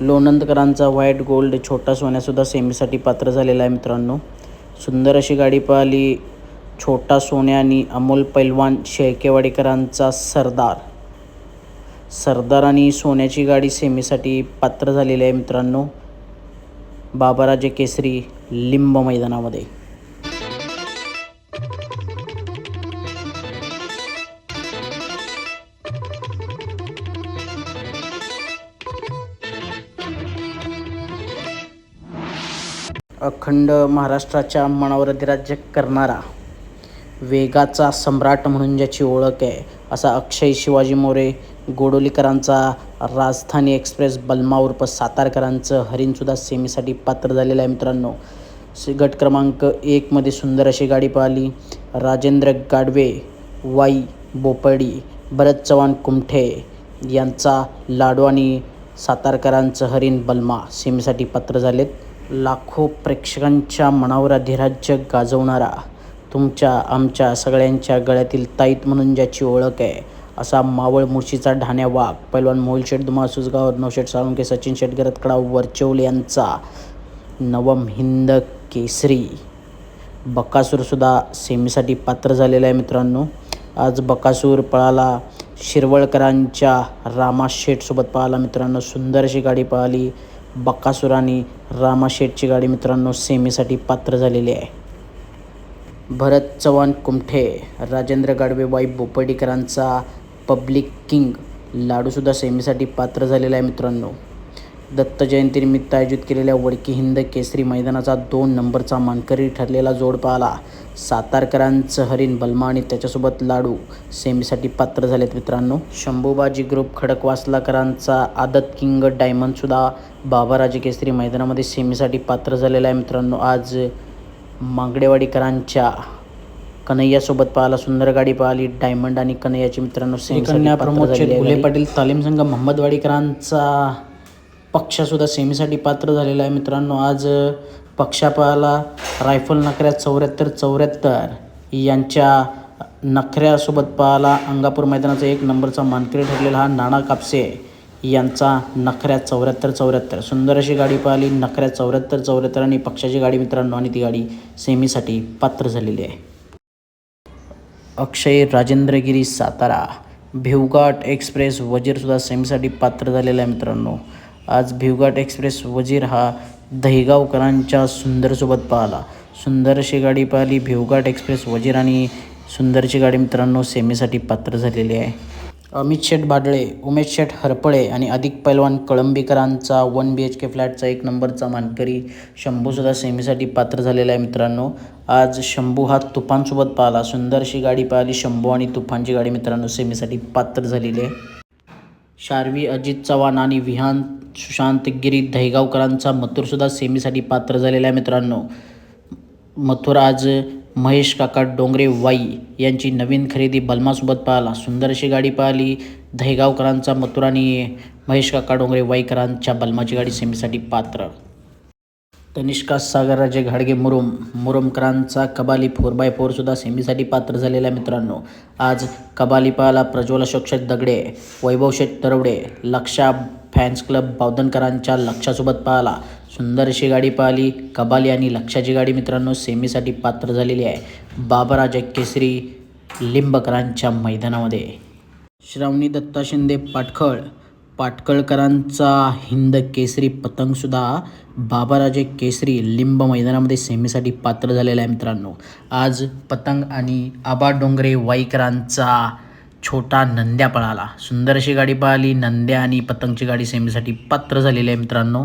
लोणंदकरांचा white gold छोटा सोन्यासुद्धा सेमीसाठी पात्र झालेला आहे मित्रांनो. सुंदर अशी गाडी पाहिली. छोटा सोन्या आणि अमोल पैलवान शेळकेवाडीकरांचा सरदार. सरदार आणि सोन्याची गाडी सेमीसाठी पात्र झालेली आहे मित्रांनो. बाबाराजे केसरी लिंब मैदानामध्ये. अखंड महाराष्ट्राच्या मनावर अधिराज्य करणारा वेगाचा सम्राट म्हणून ज्याची ओळख आहे असा अक्षय शिवाजी मोरे गोडोलीकरांचा राजधानी एक्सप्रेस बलमा उर्फ सातारकरांचं हरिणसुद्धा सेमीसाठी पात्र झालेलं आहे मित्रांनो. गट क्रमांक एकमध्ये सुंदर अशी गाडी पाहिली. राजेंद्र गाडवे वाई बोपडी भरत चव्हाण कुमठे यांचा लाडू आणि सातारकरांचं हरिण बलमा सेमीसाठी पात्र झालेत. लाखो प्रेक्षकांच्या मनावर अधिराज्य गाजवणारा तुमच्या आमच्या सगळ्यांच्या गळ्यातील ताईत म्हणून ज्याची ओळख आहे असा मावळ मुळशीचा ढाण्या वाघ. पैलवान मोहिल शेठ दुमा सुसगाव नवशेठ साळुंके सचिन शेठ गरतकडा वरचौल यांचा नवम हिंद केसरी. बकासूरसुद्धा सेमीसाठी पात्र झालेला आहे मित्रांनो. आज बकासूर पळाला शिरवळकरांच्या रामा शेठसोबत पळाला मित्रांनो. सुंदर अशी गाडी पळाली. बकासूर आणि रामा गाडी मित्रांनो सेमीसाठी पात्र झालेली आहे. भरत चव्हाण कुमठे राजेंद्र गाडवे वाई बोपर्डीकरांचा पब्लिक किंग लाडूसुद्धा सेमीसाठी पात्र झालेला आहे मित्रांनो. दत्त जयंतीनिमित्त आयोजित केलेल्या वडकी हिंद केसरी मैदानाचा दोन नंबरचा मानकरी ठरलेला जोड पाहला. सातारकरांचं हरिण बलमा आणि त्याच्यासोबत लाडू. सेमीसाठी पात्र झालेत मित्रांनो. शंभूबाजी ग्रुप खडकवासलाकरांचा आदत किंग डायमंडसुद्धा बाबाराजे केसरी मैदानामध्ये सेमीसाठी पात्र झालेला आहे मित्रांनो. आज मांगडेवाडीकरांच्या कन्हैयासोबत पाहायला सुंदर गाडी पाहिली. डायमंड आणि कन्हैयाची मित्रांनो सेमीसाठी प्रमोद पाटील तालीम संघ महम्मदवाडीकरांचा पक्षासुद्धा सेमीसाठी पात्र झालेला आहे मित्रांनो. आज पक्षापाला रायफल नखऱ्या चौऱ्याहत्तर चौऱ्याहत्तर यांच्या नखऱ्यासोबत पाहाला अंगापूर मैदानाचा एक नंबरचा मानकरी ठरलेला हा नाना कापसे यांचा नखऱ्या चौऱ्याहत्तर चौऱ्याहत्तर. सुंदर अशी गाडी पाहिली नखऱ्या चौऱ्याहत्तर चौऱ्याहत्तर आणि पक्षाची गाडी मित्रांनो आणि ती गाडी सेमीसाठी पात्र झालेली आहे. अक्षय राजेंद्रगिरी सातारा भिवघाट एक्सप्रेस वजीरसुद्धा सेमीसाठी पात्र झालेला आहे मित्रांनो. आज भिवघाट एक्सप्रेस वजीर हा दहिगावकरांच्या सुंदरसोबत पाहिला. सुंदर अशी गाडी पाहिली भिवघाट एक्सप्रेस वजीर आणि सुंदरची गाडी मित्रांनो सेमीसाठी पात्र झालेली आहे. अमित शेठ भाडळे उमेश शेठ हरपळे आणि अधिक पैलवान कळंबीकरांचा वन बी एच के फ्लॅटचा एक नंबरचा मानकरी शंभूसुद्धा सेमीसाठी पात्र झालेला आहे मित्रांनो. आज शंभू हा तुफानसोबत पाहिला. सुंदरशी गाडी पाहिली शंभू आणि तुफानची गाडी मित्रांनो सेमीसाठी पात्र झालेली आहे. शार्वी अजित चव्हाण आणि विहान सुशांत गिरी दहेगावकरांचा मथुरसुद्धा सेमीसाठी पात्र झालेला आहे मित्रांनो. मथुर आज महेश काका डोंगरे वाई यांची नवीन खरेदी बलमासोबत पाहिला. सुंदर अशी गाडी पाहिली. दहेगावकरांचा मथुर आणि महेश काका डोंगरे वाईकरांच्या बलमाची गाडी सेमीसाठी पात्र. तनिष्का सागरराजे घाडगे मुरुम मुरुमकरांचा कबाली फोर बाय फोरसुद्धा सेमीसाठी पात्र झालेला आहे मित्रांनो. आज कबाली पाहाला प्रज्वल अशोक दगडे वैभव शेठ तरवडे लक्षा फॅन्स क्लब बावधनकरांच्या लक्षासोबत पाहला सुंदर अशी गाडी पाहिली कबाली आणि लक्षाची गाडी मित्रांनो सेमीसाठी पात्र झालेली आहे. बाबराजे केसरी लिंबकरांच्या मैदानामध्ये. श्रावणी दत्ता शिंदे पाटखळ पाटकळकरांचा हिंद केसरी पतंगसुद्धा बाबाराजे केसरी लिंब मैदानामध्ये सेमीसाठी पात्र झालेला आहे मित्रांनो. आज पतंग आणि आबा डोंगरे वाईकरांचा छोटा नंद्या पळाला. सुंदर अशी गाडी पळाली. नंद्या आणि पतंगची गाडी सेमीसाठी पात्र झालेली आहे मित्रांनो.